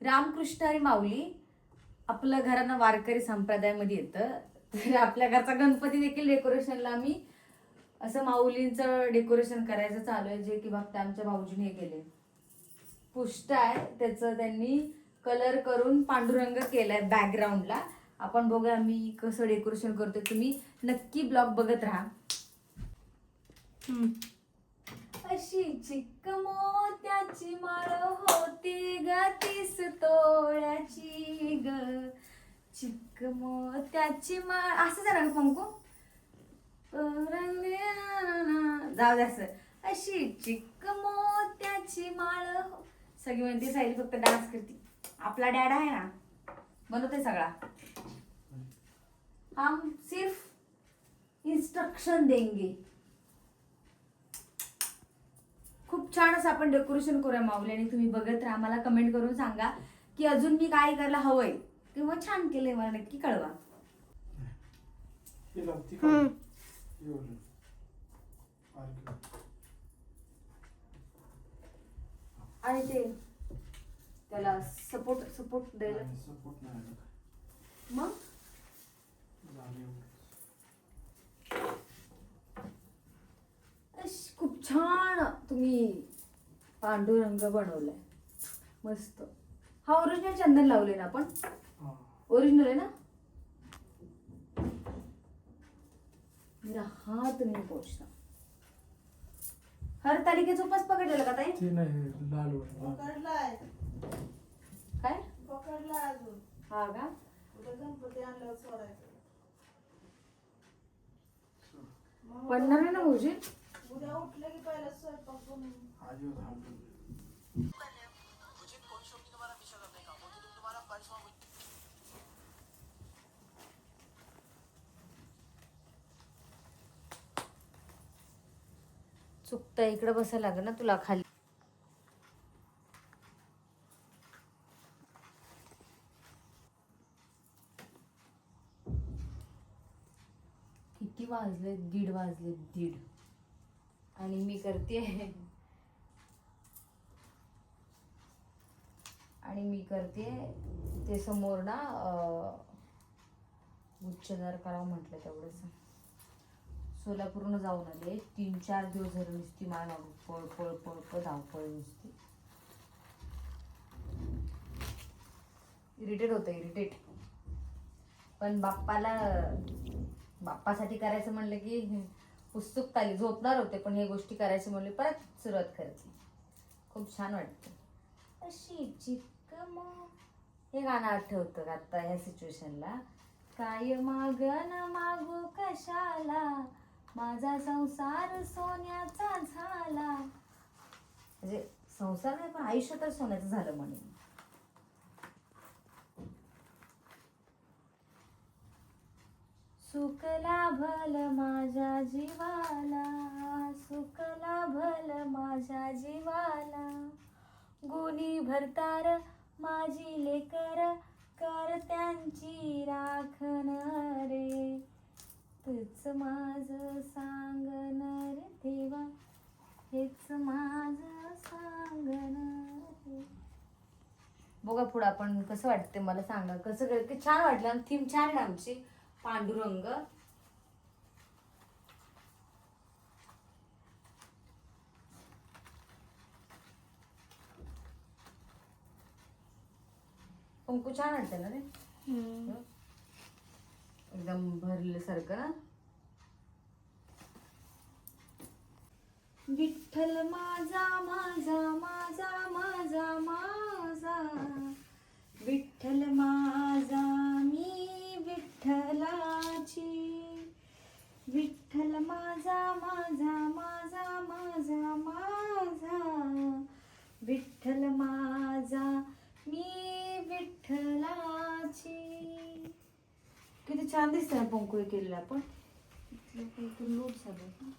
रामकृष्ण आणि माऊली आपलं घरानं वारकरी संप्रदायामध्ये येतं. तर आपल्या घरचा गणपती देखील डेकोरेशनला आम्ही असं माऊलींचं डेकोरेशन करायचं चालू आहे जे की बघता आमच्या भाऊजीने केले. पुष्ट आहे त्याचं त्यांनी कलर करून पांडुरंग केलाय बॅकग्राऊंडला आपण बघूया आम्ही कसं डेकोरेशन करतोय. तुम्ही नक्की ब्लॉग बघत राहा. अशी चिक्क मोत्याची माळ मग त्याची माळ असं जरा पंकू जाऊ द्या असं. अशी चिक्क मोत्याची माळ. हो सगळी म्हणते सायली फक्त डान्स करते. आपला डॅड आहे ना बनवते सगळा. हम सिर्फ इंस्ट्रक्शन देंगे. खूप छान असं आपण डेकोरेशन करूया माऊली आणि तुम्ही बघत राहा. मला कमेंट करून सांगा की अजून मी काय करायला हवंय. किंवा छान केलंय मला नक्की कळवा. आणि ते त्याला सपोर्ट सपोर्ट द्यायला नाही काय. मग? खूप छान तुम्ही पांडुरंग बनवलाय. मस्त. हा ओरिजिनल चंदन लावले ना आपण. ओरिजिनल आहे ना? मेरा हात नाही पोचला हर तालिकेचा उपास पकडलेला का ताई? ते नाही लाल वर. पकडलाय. काय? पकडलाय अजून. हा का? उद्या गणपती आणल्यावर सोडायचं? पडणार नाही ना भाऊजी? उद्या उठलं की पहिला स्वयंपाक बनवून. चुकता इकडं बसायला लागेल ना तुला खाली. किती वाजले? दीड वाजले दीड. आणि मी करते. आणि मी करते. ते समोर ना उच्चदार करावं म्हटलं तेवढंच. सोलापूरनं जाऊन आले. तीन चार दिवस झाले नुसती माय पळ पळ पळ पळ धावपळ नुसती. इरिटेट होतं इरिटेट पण बाप्पाला बाप्पासाठी करायचं म्हणलं की उत्सुकता आली झोपणार होते पण हे गोष्टी करायची म्हणले परत सुरुवात करायची. खूप छान वाटतं. अशी चिक्क मग हे गाणं आठवतं का आता ह्या सिच्युएशनला काय मागन मागू कशाला? माझा संसार सोन्याचा झाला. म्हणजे संसार नाही पण आयुष्य तर सोन्याचं झालं म्हणे सुख लाभल माझ्या जीवाला. सुख लाभल माझ्या जीवाला. गुणी भरतार माझी लेकर कर त्यांची राखण रे. हेच माझ सांगणार रे देवा. हेच माझ सांगणार बघा पुढं आपण कसं वाटते मला सांगा. कसं कर छान वाटलं. थीम छान आहे आमची. पांडुरंग. पंकू छान वाटतं ना रे? एकदम भरल्यासारखं. ना विठ्ठल माझा माझा माझा माझा माझा. विठ्ठल माझा मी विठ्ठलाची. विठ्ठल माझा माझा छान दिसत ना पंकू हे केलेलं काहीतरी लूट झालं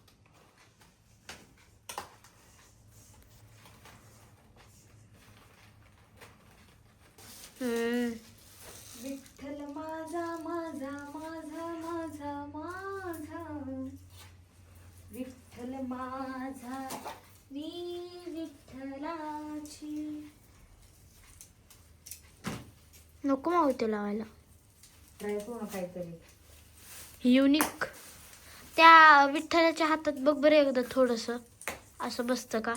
विठ्ठल माझा माझा माझा माझा माझा विठ्ठल माझा मी विठ्ठलाची नको मावते लावायला ट्राय करू ना काहीतरी. युनिक त्या विठ्ठलाच्या हातात बघ बरं एकदा थोडस. असं बसतं का?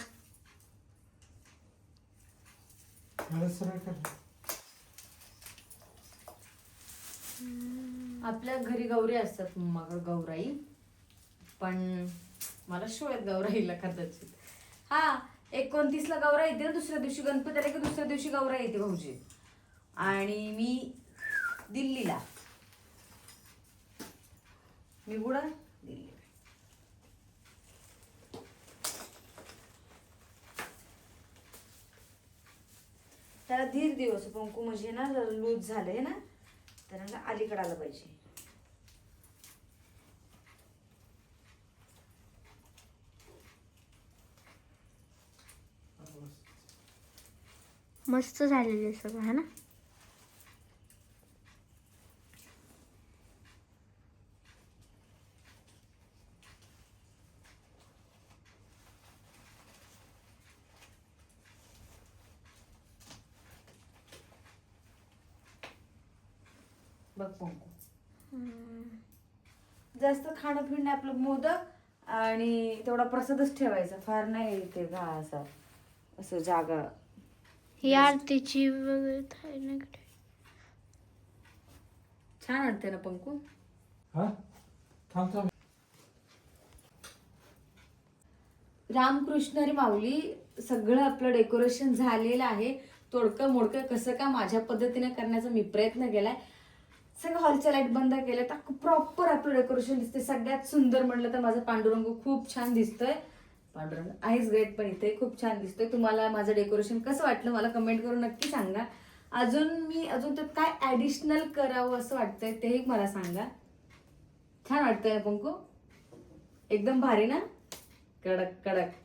मला सरळ कर. आपल्या घरी गौरी असतात मग गौराई. पण मला शो आहेत गौराईला कदाचित. हा एकोणतीसला गौरा येते ना दुसऱ्या दिवशी गणपती आले की दुसऱ्या दिवशी गौरा येते भाऊजी. आणि मी दिल्लीला. मी बुडा दिली. त्याला धीर दिवस पंकू म्हणजे ना लूज झालंय ना तर ना अलीकडे आलं पाहिजे. मस्त झालेलं सगळं है ना? बघ पंकू. जास्त खाणं पिणं आपलं मोदक आणि तेवढा प्रसादच ठेवायचा. फार नाही ते घा असा असं जागा. ही आरतीची वगैरे. छान वाटते ना पंकू? हा? थांब थांब. रामकृष्ण हरी माऊली सगळं आपलं डेकोरेशन झालेलं आहे. तोडकं मोडकं कसं का माझ्या पद्धतीने करण्याचा मी प्रयत्न केलाय. सगळं हॉलच्या लाइट बंद केलं तर प्रॉपर आपलं डेकोरेशन दिसते सगळ्यात सुंदर म्हटलं तर माझा पांडुरंग खूप छान दिसतोय. पांडुरंग आहेच ग्रेट पण इथे खूप छान दिसतोय. तुम्हाला माझं डेकोरेशन कसं वाटलं मला कमेंट करून नक्की सांगा. अजून मी अजून त्यात काय ऍडिशनल करावं असं वाटतंय तेही मला सांगा. छान वाटतंय पंकू. एकदम भारी ना? कडक कडक.